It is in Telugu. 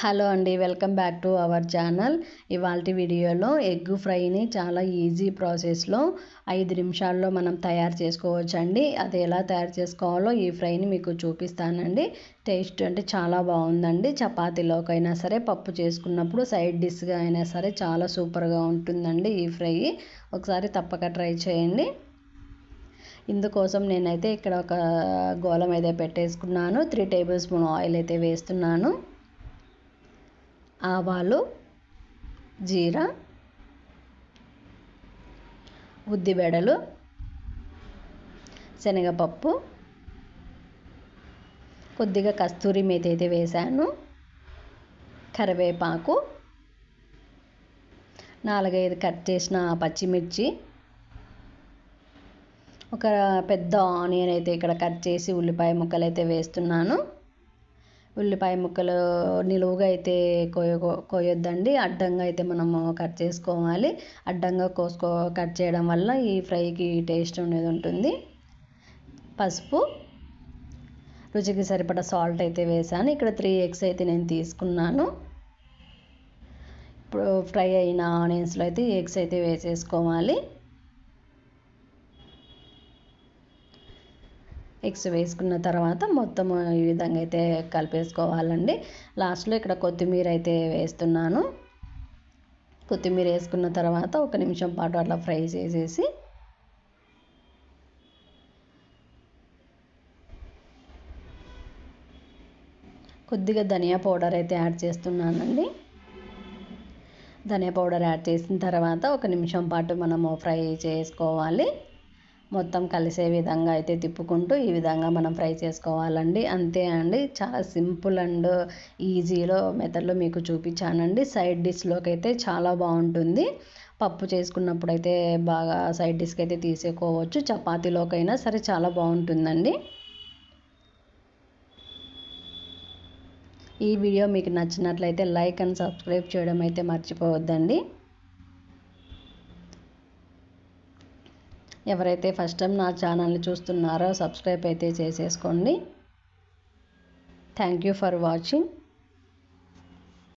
హలో అండి welcome back to our channel. ఇవాళ వీడియోలో ఎగ్ ఫ్రైని చాలా ఈజీ ప్రాసెస్లో ఐదు నిమిషాల్లో మనం తయారు చేసుకోవచ్చండి. అది ఎలా తయారు చేసుకోవాలో ఈ ఫ్రైని మీకు చూపిస్తానండి. టేస్ట్ అంటే చాలా బాగుందండి. చపాతీలోకైనా సరే పప్పు చేసుకున్నప్పుడు సైడ్ డిష్గా అయినా సరే చాలా సూపర్గా ఉంటుందండి ఈ ఫ్రై. ఒకసారి తప్పక ట్రై చేయండి. ఇందుకోసం నేనైతే ఇక్కడ ఒక గోళం అయితే పెట్టేసుకున్నాను. త్రీ టేబుల్ స్పూన్ ఆయిల్ అయితే వేస్తున్నాను. ఆవాలు జీరా ఉద్దిబెడలు శనగపప్పు కొద్దిగా కస్తూరి మేతి అయితే వేశాను కరివేపాకు నాలుగైదు కట్ చేసిన పచ్చిమిర్చి ఒక పెద్ద ఆనియన్ అయితే ఇక్కడ కట్ చేసి ఉల్లిపాయ ముక్కలు అయితే వేస్తున్నాను. ఉల్లిపాయ ముక్కలు నిలువుగా అయితే కోయ కోయొద్దండి. అడ్డంగా అయితే మనము కట్ చేసుకోవాలి. అడ్డంగా కోసుకో కట్ చేయడం వల్ల ఈ ఫ్రైకి టేస్ట్ అనేది ఉంటుంది. పసుపు. రుచికి సరిపడా సాల్ట్ అయితే వేసాను. ఇక్కడ త్రీ ఎగ్స్ అయితే నేను తీసుకున్నాను. ఇప్పుడు ఫ్రై అయిన ఆనియన్స్లో అయితే ఎగ్స్ అయితే వేసేసుకోవాలి. ఎగ్స్ వేసుకున్న తర్వాత మొత్తం ఈ విధంగా అయితే కలిపేసుకోవాలండి. లాస్ట్లో ఇక్కడ కొత్తిమీర అయితే వేస్తున్నాను. కొత్తిమీర వేసుకున్న తర్వాత ఒక నిమిషం పాటు అట్లా ఫ్రై చేసేసి కొద్దిగా ధనియా పౌడర్ అయితే యాడ్ చేస్తున్నానండి. ధనియా పౌడర్ యాడ్ చేసిన తర్వాత ఒక నిమిషం పాటు మనము ఫ్రై చేసుకోవాలి. మొత్తం కలిసే విధంగా అయితే తిప్పుకుంటూ ఈ విధంగా మనం ఫ్రై చేసుకోవాలండి. అంతే అండి. చాలా సింపుల్ అండ్ ఈజీలో మెథడ్లో మీకు చూపించానండి. సైడ్ డిష్లోకి అయితే చాలా బాగుంటుంది. పప్పు చేసుకున్నప్పుడు అయితే బాగా సైడ్ డిష్కి అయితే తీసుకోవచ్చు చపాతీలోకైనా సరే చాలా బాగుంటుందండి. ఈ వీడియో మీకు నచ్చినట్లయితే లైక్ అండ్ సబ్స్క్రైబ్ చేయడం అయితే మర్చిపోవద్దండి. ఎవరైతే ఫస్ట్ టైం నా ఛానల్ని చూస్తున్నారో సబ్స్క్రైబ్ అయితే చేసేసుకోండి. Thank you for watching